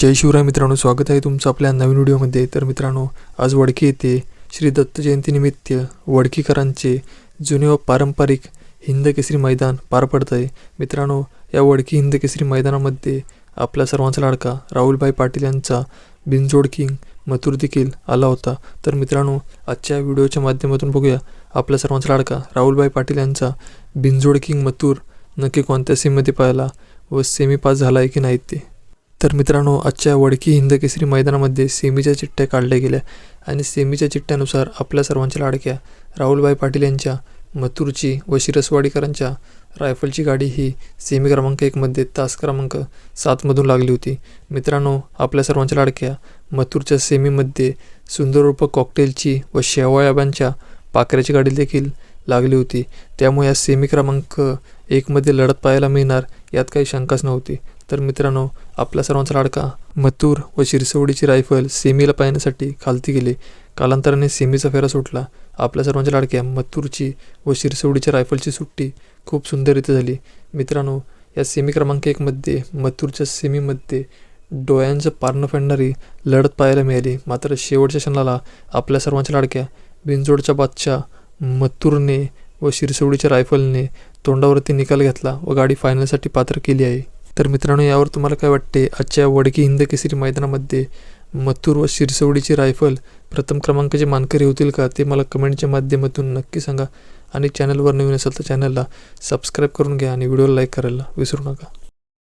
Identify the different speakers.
Speaker 1: जय शिवराय मित्रांनो स्वागत आहे तुमचं आपल्या नवीन व्हिडिओमध्ये. तर मित्रांनो आज वडकी येथे श्री दत्त जयंतीनिमित्त वडकीकरांचे जुने व पारंपरिक हिंद केसरी मैदान पार पडत आहे मित्रांनो या वडकी हिंद केसरी मैदानामध्ये आपल्या सर्वांचा लाडका राहुलभाई पाटील यांचा बिनजोड किंग मथुर देखील आला होता. तर मित्रांनो आजच्या व्हिडिओच्या माध्यमातून बघूया आपल्या सर्वांचा लाडका राहुलभाई पाटील यांचा बिनजोड किंग मथुर नक्की कोणत्या सीममध्ये पाहिला व सेमी पास झाला आहे की नाही ते. तर मित्रांनो आजच्या वडकी हिंद केसरी मैदानामध्ये सेमीच्या चिठ्ठ्या काढल्या गेल्या आणि सेमीच्या चिठ्ठ्यानुसार आपल्या सर्वांच्या लाडक्या राहुलभाई पाटील यांच्या मथुरची व शिरसवाडीकरांच्या रायफलची गाडी ही सेमी क्रमांक एकमध्ये तास क्रमांक सातमधून लागली होती. मित्रांनो आपल्या सर्वांच्या लाडक्या मथुरच्या सेमीमध्ये सुंदर रूप कॉकटेलची व शेवाळ्याबांच्या पाकऱ्याची गाडी देखील लागली होती. त्यामुळे या सेमी क्रमांक एकमध्ये लढत पाहायला मिळणार यात काही शंकाच नव्हती. तर मित्रांनो आपल्या सर्वांचा लाडका मथुर व शिरसवडीची रायफल सेमीला पाहण्यासाठी खालती गेले. कालांतराने सेमीचा फेरा सुटला. आपल्या सर्वांच्या लाडक्या मथुरची व शिरसवडीच्या रायफलची सुट्टी खूप सुंदररीत्या झाली. मित्रांनो या सेमी क्रमांक एकमध्ये मथुरच्या सेमीमध्ये डोळ्यांचं पारणं फेडणारी लढत पाहायला मिळाली. मात्र शेवटच्या क्षणाला आपल्या सर्वांच्या लाडक्या बिनजोडच्या बादच्या मथुरने व शिरसवडीच्या रायफलने तोंडावरती निकाल घेतला व गाडी फायनलसाठी पात्र केली आहे. तर मित्रांनो यावर तुम्हाला काय वाटते? आजच्या वडकी हिंद केसरी मैदानामध्ये मथुर व शिरसवडीची रायफल प्रथम क्रमांकाचे मानकरी होतील का? ते मला कमेंटच्या माध्यमातून नक्की सांगा. आणि चॅनलवर नवीन असेल तर चॅनलला सबस्क्राईब करून घ्या आणि व्हिडिओला लाईक करायला विसरू नका.